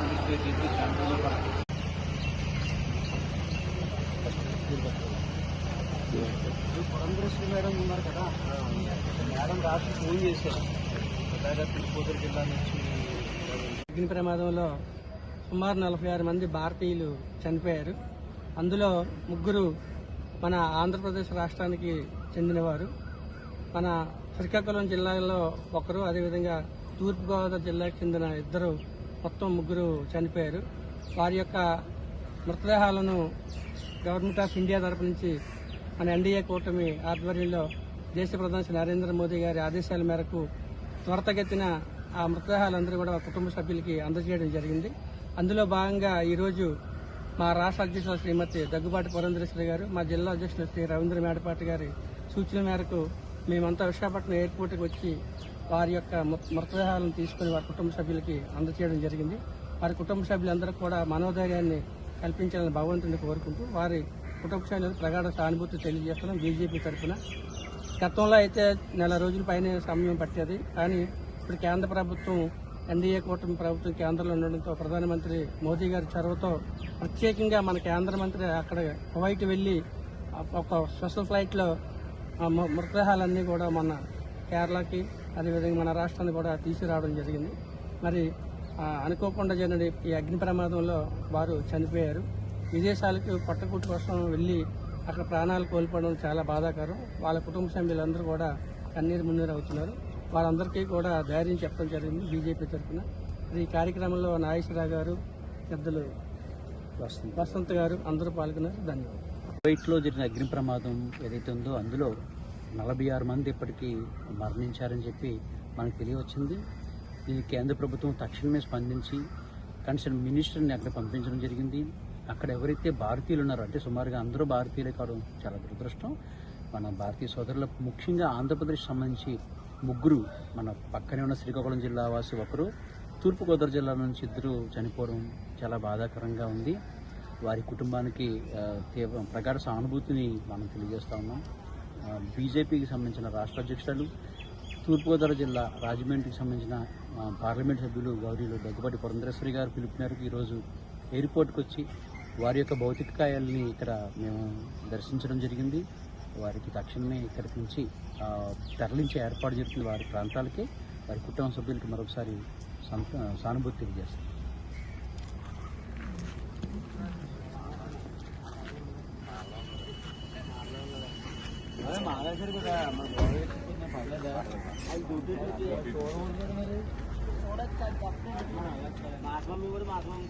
Multi Purandeswari madam ఉన్నారు కదా madam రాత్రి ఫోన్ చేశారు తిరుపతి జిల్లా నుంచి అగ్ని ప్రమాదంలో సుమారు నలభై ఆరు మంది భారతీయులు చనిపోయారు. అందులో ముగ్గురు మన ఆంధ్రప్రదేశ్ రాష్ట్రానికి చెందినవారు. మన శ్రీకాకుళం జిల్లాలో ఒకరు అదేవిధంగా తూర్పుగోదావరి జిల్లాకు చెందిన ఇద్దరు మొత్తం ముగ్గురు చనిపోయారు. వారి యొక్క మృతదేహాలను గవర్నమెంట్ ఆఫ్ ఇండియా తరపు నుంచి మన ఎన్డీఏ కూటమి ఆధ్వర్యంలో దేశ ప్రధాని శ్రీ నరేంద్ర మోదీ గారి ఆదేశాల మేరకు త్వరతగతిన ఆ మృతదేహాలందరూ కూడా కుటుంబ సభ్యులకి అందజేయడం జరిగింది. అందులో భాగంగా ఈరోజు మా రాష్ట్ర అధ్యక్షులు శ్రీమతి దగ్గుబాటి పురంధరేశ్వరి గారు మా జిల్లా అధ్యక్షులు శ్రీ రవీంద్ర మేడపాటి గారి సూచన మేరకు మేమంతా విశాఖపట్నం ఎయిర్పోర్ట్కి వచ్చి వారి యొక్క మృ- మృతదేహాలను తీసుకుని వారి కుటుంబ సభ్యులకి అందచేయడం జరిగింది. వారి కుటుంబ సభ్యులందరూ కూడా మనోధైర్యాన్ని కల్పించాలని భగవంతుని కోరుకుంటూ వారి కుటుంబ సభ్యులకు ప్రగాఢ సానుభూతి తెలియజేస్తున్నాం బీజేపీ తరఫున. గతంలో అయితే నెల రోజుల పైన సమయం పట్టేది. కానీ ఇప్పుడు కేంద్ర ప్రభుత్వం ఎన్డీఏ కూటమి ప్రభుత్వం కేంద్రంలో ఉండడంతో ప్రధానమంత్రి మోదీ గారి చొరవతో ప్రత్యేకంగా మన కేంద్ర మంత్రి అక్కడ కువైట్ వెళ్ళి ఒక స్పెషల్ ఫ్లైట్లో ఆ మృతదేహాలన్నీ కూడా మన కేరళకి అదేవిధంగా మన రాష్ట్రాన్ని కూడా తీసుకురావడం జరిగింది. మరి అనుకోకుండా జరిగిన ఈ అగ్ని ప్రమాదంలో వారు చనిపోయారు. విదేశాలకు పట్టకుట్టు కోసం వెళ్ళి అక్కడ ప్రాణాలు కోల్పోవడం చాలా బాధాకరం. వాళ్ళ కుటుంబ సభ్యులందరూ కూడా కన్నీరు మున్నీరు అవుతున్నారు. వారందరికీ కూడా ధైర్యం చెప్పడం జరిగింది బీజేపీ తరఫున. ఈ కార్యక్రమంలో నాగేశ్వరరావు గారు పెద్దలు వసంత్ గారు అందరూ పాల్గొన్నారు. ధన్యవాదాలు. కువైట్లో జరిగిన అగ్ని ప్రమాదం ఏదైతే ఉందో అందులో నలభై ఆరు మంది ఇప్పటికీ మరణించారని చెప్పి మనకు తెలియవచ్చింది. ఇది కేంద్ర ప్రభుత్వం తక్షణమే స్పందించి కన్సర్న్ మినిస్టర్ని అక్కడ పంపించడం జరిగింది. అక్కడ ఎవరైతే భారతీయులు ఉన్నారో అంటే సుమారుగా అందరూ భారతీయులే కావడం చాలా దురదృష్టం. మన భారతీయ సోదరులకు ముఖ్యంగా ఆంధ్రప్రదేశ్ సంబంధించి ముగ్గురు మన పక్కనే ఉన్న శ్రీకాకుళం జిల్లా వాసి ఒకరు తూర్పుగోదావరి జిల్లా నుంచి ఇద్దరు చనిపోవడం చాలా బాధాకరంగా ఉంది. వారి కుటుంబానికి తీవ్ర ప్రగాఢ సానుభూతిని మనం తెలియజేస్తా ఉన్నాం. బీజేపీకి సంబంధించిన రాష్ట్ర అధ్యక్షులు తూర్పుగోదావరి జిల్లా రాజమండ్రికి సంబంధించిన పార్లమెంట్ సభ్యులు గౌరీలు దగ్గుబాటి పురంధరేశ్వరి గారు పిలుపు మేరకు ఈరోజు ఎయిర్పోర్ట్కి వచ్చి వారి యొక్క భౌతిక కాయాలని ఇక్కడ మేము దర్శించడం జరిగింది. వారికి తక్షణమే ఇక్కడికి నుంచి తరలించే ఏర్పాటు జరుగుతుంది వారి ప్రాంతాలకి వారి కుటుంబ సభ్యులకి మరొకసారి సానుభూతి తెలియజేస్తాం. మానేశారు కదా మన పర్లేదా అది కూడా మాసం